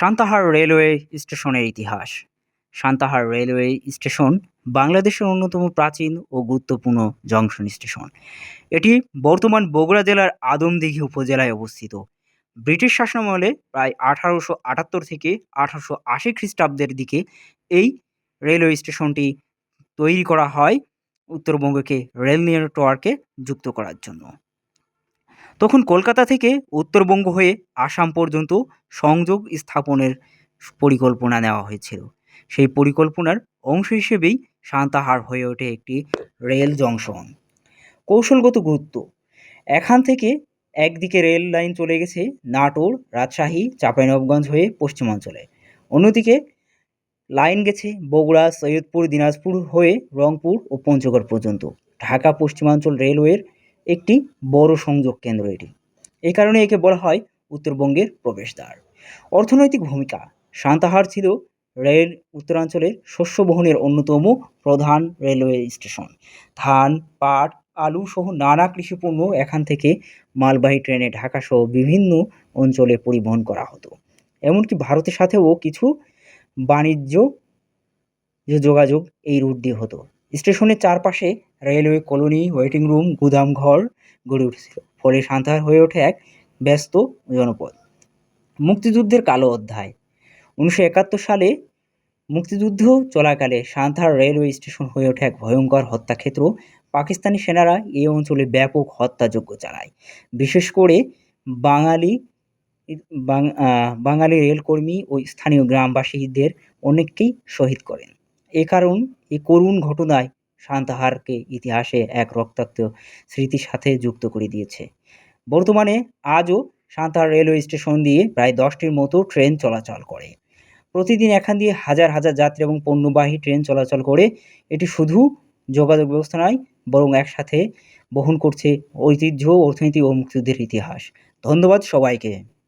Santahar railway স্টেশনের ইতিহাস। Santahar railway station বাংলাদেশের অন্যতম প্রাচীন ও গুরুত্বপূর্ণ জংশন স্টেশন। এটি বর্তমান বগুড়া জেলার আদমদিঘি উপজেলায় অবস্থিত। ব্রিটিশ শাসনামলে প্রায় আঠারোশো আটাত্তর থেকে আঠারোশো আশি খ্রিস্টাব্দের দিকে এই রেলওয়ে স্টেশনটি তৈরি করা হয় উত্তরবঙ্গকে রেল নেটওয়ার্কে যুক্ত করার জন্য। তখন কলকাতা থেকে উত্তরবঙ্গ হয়ে আসাম পর্যন্ত সংযোগ স্থাপনের পরিকল্পনা নেওয়া হয়েছিল। সেই পরিকল্পনার অংশ হিসেবেই সান্তাহার হয়ে ওঠে একটি রেল জংশন। কৌশলগত গুরুত্ব। এখান থেকে একদিকে রেল লাইন চলে গেছে নাটোর, রাজশাহী চাঁপাইনবগঞ্জ হয়ে পশ্চিমাঞ্চলে। অন্যদিকে লাইন গেছে বগুড়া, সৈয়দপুর, দিনাজপুর হয়ে রংপুর ও পঞ্চগড় পর্যন্ত। ঢাকা পশ্চিমাঞ্চল রেলওয়ের একটি বড় সংযোগ কেন্দ্র এটি। এই কারণে একে বলা হয় উত্তরবঙ্গের প্রবেশদ্বার। অর্থনৈতিক ভূমিকা, সান্তাহার ছিল রেল উত্তরাঞ্চলের শস্য বহনের অন্যতম প্রধান রেলওয়ে স্টেশন। ধান, পাট, আলু সহ নানা কৃষিপণ্য এখান থেকে মালবাহী ট্রেনে ঢাকা সহ বিভিন্ন অঞ্চলে পরিবহন করা হতো। এমনকি ভারতের সাথেও কিছু বাণিজ্য যোগাযোগ এই রুট দিয়ে হতো। স্টেশনের চারপাশে রেলওয়ে কলোনি, ওয়েটিং রুম, গুদাম ঘর গড়ে উঠেছিল। ফলে সান্তাহার হয়ে ওঠে এক ব্যস্ত জনপদ। মুক্তিযুদ্ধের কালো অধ্যায়। উনিশশো একাত্তর সালে মুক্তিযুদ্ধ চলাকালে সান্তাহার রেলওয়ে স্টেশন হয়ে ওঠে এক ভয়ঙ্কর হত্যাক্ষেত্র। পাকিস্তানি সেনারা এই অঞ্চলে ব্যাপক হত্যাযজ্ঞ চালায়। বিশেষ করে বাঙালি বাঙালি রেলকর্মী ও স্থানীয় গ্রামবাসীদের অনেককেই শহীদ করেন। এ কারণ এই করুণ ঘটনায় সান্তাহারকে ইতিহাসে এক রক্তাক্ত স্মৃতির সাথে যুক্ত করে দিয়েছে। বর্তমানে আজও সান্তাহার রেলওয়ে স্টেশন দিয়ে প্রায় দশটির মতো ট্রেন চলাচল করে। প্রতিদিন এখান দিয়ে হাজার হাজার যাত্রী এবং পণ্যবাহী ট্রেন চলাচল করে। এটি শুধু যোগাযোগ ব্যবস্থা নয়, বরং একসাথে বহন করছে ঐতিহ্য, অর্থনীতি ও মুক্তিযুদ্ধের ইতিহাস। ধন্যবাদ সবাইকে।